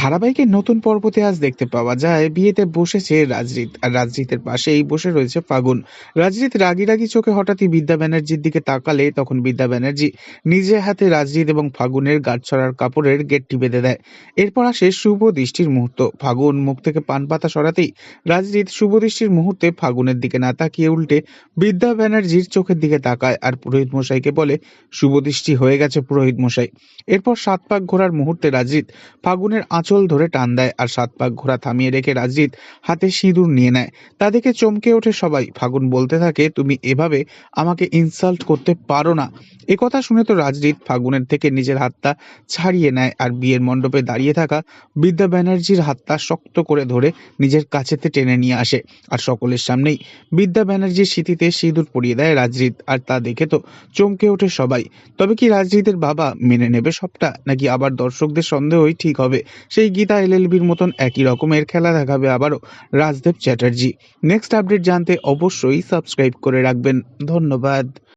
ধারাবাহিকের নতুন পর্বতে আজ দেখতে পাওয়া যায়, বিয়েতে বসেছে রাজরিত আর রাজরিতের পাশেই বসে রয়েছে ফাগুন। রাজরিত রাগি রাগি চোখে হঠাৎই বিদ্যা ব্যানার্জির দিকে তাকালে তখন বিদ্যা ব্যানার্জি নিজে হাতে রাজরিত এবং ফাগুনের গাঁটছড়ার কাপড়ের গেটটি বেঁধে দেয়। এরপর আসে শুভ দৃষ্টির মুহূর্ত। ফাগুন মুখ থেকে পান পাতা সরাতেই রাজরিত শুভ দৃষ্টির মুহূর্তে ফাগুনের দিকে না তাকিয়ে উল্টে বিদ্যা ব্যানার্জির চোখের দিকে তাকায় আর পুরোহিত মশাইকে বলে, শুভ দৃষ্টি হয়ে গেছে পুরোহিত মশাই। এরপর সাত পাক ঘোরার মুহূর্তে রাজরিত ফাগুনের আঁচল ধরে টান দেয় আর সাত পাক ঘোড়া থামিয়ে রেখে রাজরিত হাতে সিঁদুর নিয়ে নেয়। তা দেখে চমকে ওঠে সবাই। ফাগুন বলতে থাকে, তুমি এভাবে আমাকে ইনসাল্ট করতে পারো না। একথা শুনে তো রাজরিত ফাগুনের থেকে নিজের হাতটা ছাড়িয়ে নেয় আর বিয়ের মণ্ডপে দাঁড়িয়ে থাকা বিদ্যা ব্যানার্জির হাতটা শক্ত করে ধরে নিজের কাছেতে টেনে নিয়ে আসে। আর সকলের সামনেই বিদ্যা ব্যানার্জির স্মৃতিতে সিঁদুর পরিয়ে দেয় রাজরিত আর তা দেখে তো চমকে ওঠে সবাই। তবে কি রাজরিতের বাবা মেনে নেবে সবটা, নাকি আবার দর্শকদের সন্দেহই ঠিক হবে? সেই গীতা এলএলবির মতন একই রকমের খেলা দেখাবে আবারও রাজদেব চ্যাটার্জি। নেক্সট আপডেট জানতে অবশ্যই সাবস্ক্রাইব করে রাখবেন। ধন্যবাদ।